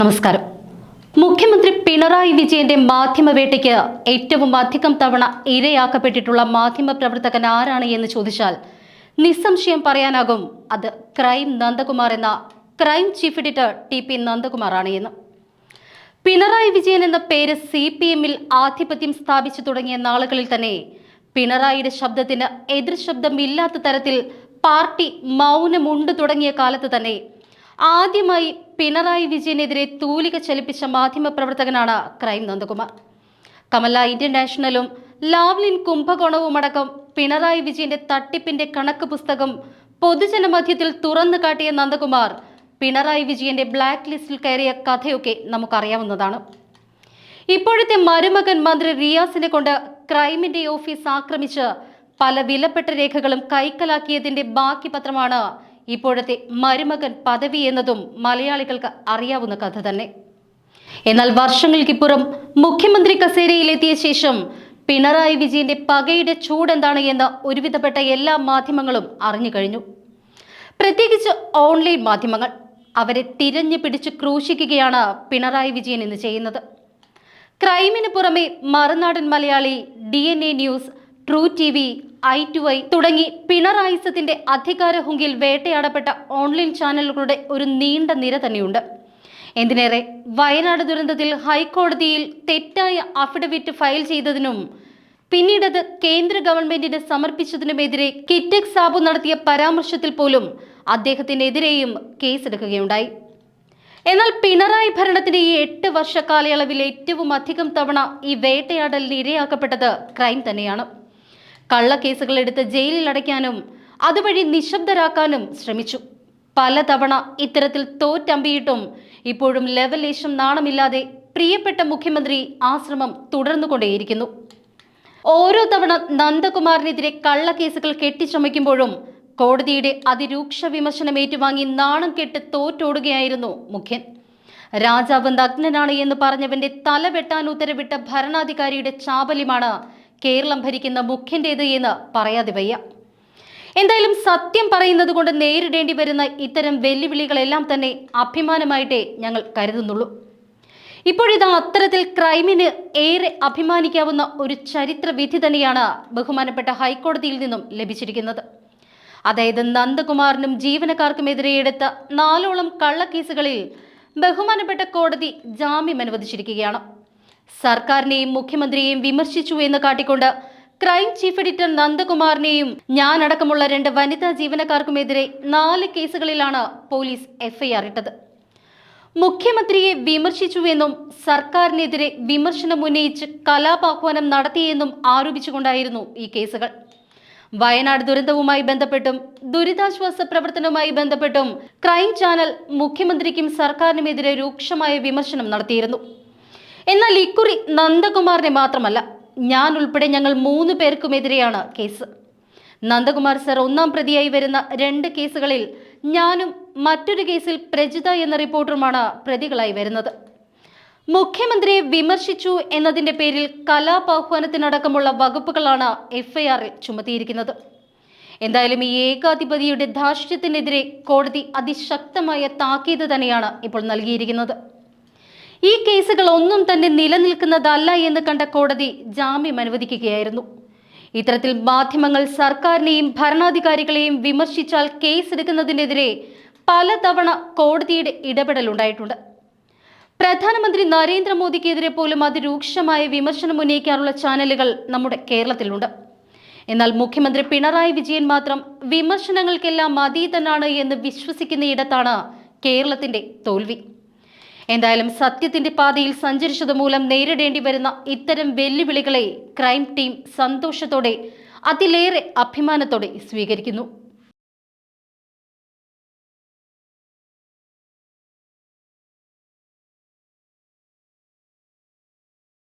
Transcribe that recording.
നമസ്കാരം. മുഖ്യമന്ത്രി പിണറായി വിജയന്റെ മാധ്യമവേട്ടയ്ക്ക് ഏറ്റവും അധികം തവണ ഇരയാക്കപ്പെട്ടിട്ടുള്ള മാധ്യമ പ്രവർത്തകൻ ആരാണ് എന്ന് ചോദിച്ചാൽ നിസ്സംശയം പറയാനാകും അത് ക്രൈം നന്ദകുമാർ എന്ന crime chief editor T P നന്ദകുമാറാണ് എന്ന്. പിണറായി വിജയൻ എന്ന പേര് സി പി എമ്മിൽ ആധിപത്യം സ്ഥാപിച്ചു തുടങ്ങിയ നാളുകളിൽ തന്നെ പിണറായിയുടെ ശബ്ദത്തിന് എതിർ ശബ്ദമില്ലാത്ത തരത്തിൽ പാർട്ടി മൗനമുണ്ട് തുടങ്ങിയ കാലത്ത് തന്നെ ആദ്യമായി പിണറായി വിജയനെതിരെ തൂലിക ചലിപ്പിച്ച മാധ്യമപ്രവർത്തകനാണ് ക്രൈം നന്ദകുമാർ. കമല ഇന്റർനാഷണലും ലാവ്ലിൻ കുംഭകോണവുമടക്കം പിണറായി വിജയന്റെ തട്ടിപ്പിന്റെ കണക്ക് പുസ്തകം പൊതുജനമധ്യത്തിൽ തുറന്നു കാട്ടിയ നന്ദകുമാർ പിണറായി വിജയന്റെ ബ്ലാക്ക് ലിസ്റ്റിൽ കയറിയ കഥയൊക്കെ നമുക്കറിയാവുന്നതാണ്. ഇപ്പോഴത്തെ മരുമകൻ മന്ത്രി റിയാസിനെ കൊണ്ട് ക്രൈമിന്റെ ഓഫീസ് ആക്രമിച്ച് പല വിലപ്പെട്ട രേഖകളും കൈക്കലാക്കിയതിന്റെ ബാക്കി പത്രമാണ് ഇപ്പോഴത്തെ മരുമകൻ പദവി എന്നതും മലയാളികൾക്ക് അറിയാവുന്ന കഥ തന്നെ. എന്നാൽ വർഷങ്ങൾക്കിപ്പുറം മുഖ്യമന്ത്രി കസേരയിലെത്തിയ ശേഷം പിണറായി വിജയന്റെ പകയുടെ ചൂടെന്താണ് എന്ന് ഒരുവിധപ്പെട്ട എല്ലാ മാധ്യമങ്ങളും അറിഞ്ഞു കഴിഞ്ഞു. പ്രത്യേകിച്ച് ഓൺലൈൻ മാധ്യമങ്ങൾ അവരെ തിരഞ്ഞു പിടിച്ച് ക്രൂശിക്കുകയാണ് പിണറായി വിജയൻ ഇന്ന് ചെയ്യുന്നത്. ക്രൈമിന് പുറമെ Marunadan Malayali D news true T V I to I തുടങ്ങി പിണറായിസത്തിന്റെ അധികാര ഹുങ്കിൽ വേട്ടയാടപ്പെട്ട ഓൺലൈൻ ചാനലുകളുടെ ഒരു നീണ്ട നിര തന്നെയുണ്ട്. എന്തിനേറെ വയനാട് ദുരന്തത്തിൽ ഹൈക്കോടതിയിൽ തെറ്റായ അഫിഡവിറ്റ് ഫയൽ ചെയ്തതിനും പിന്നീടത് കേന്ദ്ര ഗവൺമെന്റിന് സമർപ്പിച്ചതിനുമെതിരെ കിറ്റക് സാബു നടത്തിയ പരാമർശത്തിൽ പോലും അദ്ദേഹത്തിനെതിരെയും കേസെടുക്കുകയുണ്ടായി. എന്നാൽ പിണറായി ഭരണത്തിന്റെ ഈ എട്ട് വർഷ കാലയളവിൽ ഏറ്റവും അധികം തവണ ഈ വേട്ടയാടലിന് ഇരയാക്കപ്പെട്ടത് ക്രൈം തന്നെയാണ്. കള്ളക്കേസുകൾ എടുത്ത് ജയിലിൽ അടയ്ക്കാനും അതുവഴി നിശബ്ദരാക്കാനും ശ്രമിച്ചു. പലതവണ ഇത്തരത്തിൽ തോറ്റമ്പിയിട്ടും ഇപ്പോഴും ലെവലേശം നാണമില്ലാതെ പ്രിയപ്പെട്ട മുഖ്യമന്ത്രി ആശ്രമം ശ്രമം തുടർന്നുകൊണ്ടേയിരിക്കുന്നു. ഓരോ തവണ നന്ദകുമാറിനെതിരെ കള്ളക്കേസുകൾ കെട്ടിച്ചമയ്ക്കുമ്പോഴും കോടതിയുടെ അതിരൂക്ഷ വിമർശനം ഏറ്റുവാങ്ങി നാണം കെട്ട് തോറ്റോടുകയായിരുന്നു മുഖ്യൻ. രാജാവ് നഗ്നനാണ് എന്ന് പറഞ്ഞവന്റെ തല വെട്ടാൻ ഉത്തരവിട്ട ഭരണാധികാരിയുടെ ചാബല്യമാണ് കേരളം ഭരിക്കുന്ന മുഖ്യന്റേത് എന്ന് പറയാതെ വയ്യ. എന്തായാലും സത്യം പറയുന്നത് കൊണ്ട് നേരിടേണ്ടി വരുന്ന ഇത്തരം വെല്ലുവിളികളെല്ലാം തന്നെ അഭിമാനമായിട്ടേ ഞങ്ങൾ കരുതുന്നുള്ളൂ. ഇപ്പോഴിതാ അത്തരത്തിൽ ക്രൈമിന് ഏറെ അഭിമാനിക്കാവുന്ന ഒരു ചരിത്ര വിധി തന്നെയാണ് ബഹുമാനപ്പെട്ട ഹൈക്കോടതിയിൽ നിന്നും ലഭിച്ചിരിക്കുന്നത്. അതായത് നന്ദകുമാറിനും ജീവനക്കാർക്കുമെതിരെ എടുത്ത നാലോളം കള്ളക്കേസുകളിൽ ബഹുമാനപ്പെട്ട കോടതി ജാമ്യം അനുവദിച്ചിരിക്കുകയാണ്. സർക്കാരിനെയും മുഖ്യമന്ത്രിയെയും വിമർശിച്ചു എന്ന് കാട്ടിക്കൊണ്ട് ക്രൈം ചീഫ് എഡിറ്റർ നന്ദകുമാറിനെയും ഞാനടക്കമുള്ള രണ്ട് വനിതാ ജീവനക്കാർക്കുമെതിരെ നാല് കേസുകളിലാണ് പോലീസ് എഫ്ഐആർ ഇട്ടത്. മുഖ്യമന്ത്രിയെ വിമർശിച്ചുവെന്നും സർക്കാരിനെതിരെ വിമർശനം ഉന്നയിച്ച് കലാപാഹ്വാനം നടത്തിയെന്നും ആരോപിച്ചുകൊണ്ടായിരുന്നു ഈ കേസുകൾ. വയനാട് ദുരന്തവുമായി ബന്ധപ്പെട്ടും ദുരിതാശ്വാസ പ്രവർത്തനവുമായി ബന്ധപ്പെട്ടും ക്രൈം ചാനൽ മുഖ്യമന്ത്രിക്കും സർക്കാരിനുമെതിരെ രൂക്ഷമായ വിമർശനം നടത്തിയിരുന്നു. എന്നാൽ ഇക്കുറി നന്ദകുമാറിനെ മാത്രമല്ല ഞാൻ ഉൾപ്പെടെ ഞങ്ങൾ മൂന്ന് പേർക്കുമെതിരെയാണ് കേസ്. നന്ദകുമാർ സർ ഒന്നാം പ്രതിയായി വരുന്ന രണ്ട് കേസുകളിൽ ഞാനും മറ്റൊരു കേസിൽ പ്രജിത എന്ന റിപ്പോർട്ടറുമാണ് പ്രതികളായി വരുന്നത്. മുഖ്യമന്ത്രിയെ വിമർശിച്ചു എന്നതിന്റെ പേരിൽ കലാപാഹ്വാനത്തിനടക്കമുള്ള വകുപ്പുകളാണ് എഫ്ഐആറിൽ ചുമത്തിയിരിക്കുന്നത്. എന്തായാലും ഈ ഏകാധിപതിയുടെ ധാർഷ്ട്യത്തിനെതിരെ കോടതി അതിശക്തമായ താക്കീത് തന്നെയാണ് ഇപ്പോൾ നൽകിയിരിക്കുന്നത്. ഈ കേസുകൾ ഒന്നും തന്നെ നിലനിൽക്കുന്നതല്ല എന്ന് കണ്ട കോടതി ജാമ്യം അനുവദിക്കുകയായിരുന്നു. ഇത്തരത്തിൽ മാധ്യമങ്ങൾ സർക്കാരിനെയും ഭരണാധികാരികളെയും വിമർശിച്ചാൽ കേസെടുക്കുന്നതിനെതിരെ പലതവണ കോടതിയുടെ ഇടപെടലുണ്ടായിട്ടുണ്ട് പ്രധാനമന്ത്രി നരേന്ദ്രമോദിക്കെതിരെ പോലും അതിരൂക്ഷമായ വിമർശനം ഉന്നയിക്കാറുള്ള ചാനലുകൾ നമ്മുടെ കേരളത്തിലുണ്ട്. എന്നാൽ മുഖ്യമന്ത്രി പിണറായി വിജയൻ മാത്രം വിമർശനങ്ങൾക്കെല്ലാം അതീതനാണ് എന്ന് വിശ്വസിക്കുന്ന വിശ്വസിക്കുന്നയിടത്താണ് കേരളത്തിന്റെ തോൽവി. എന്തായാലും സത്യത്തിന്റെ പാതയിൽ സഞ്ചരിച്ചത് മൂലം നേരിടേണ്ടി വരുന്ന ഇത്തരം വെല്ലുവിളികളെ ക്രൈം ടീം സന്തോഷത്തോടെ അതിലേറെ അഭിമാനത്തോടെ സ്വീകരിക്കുന്നു.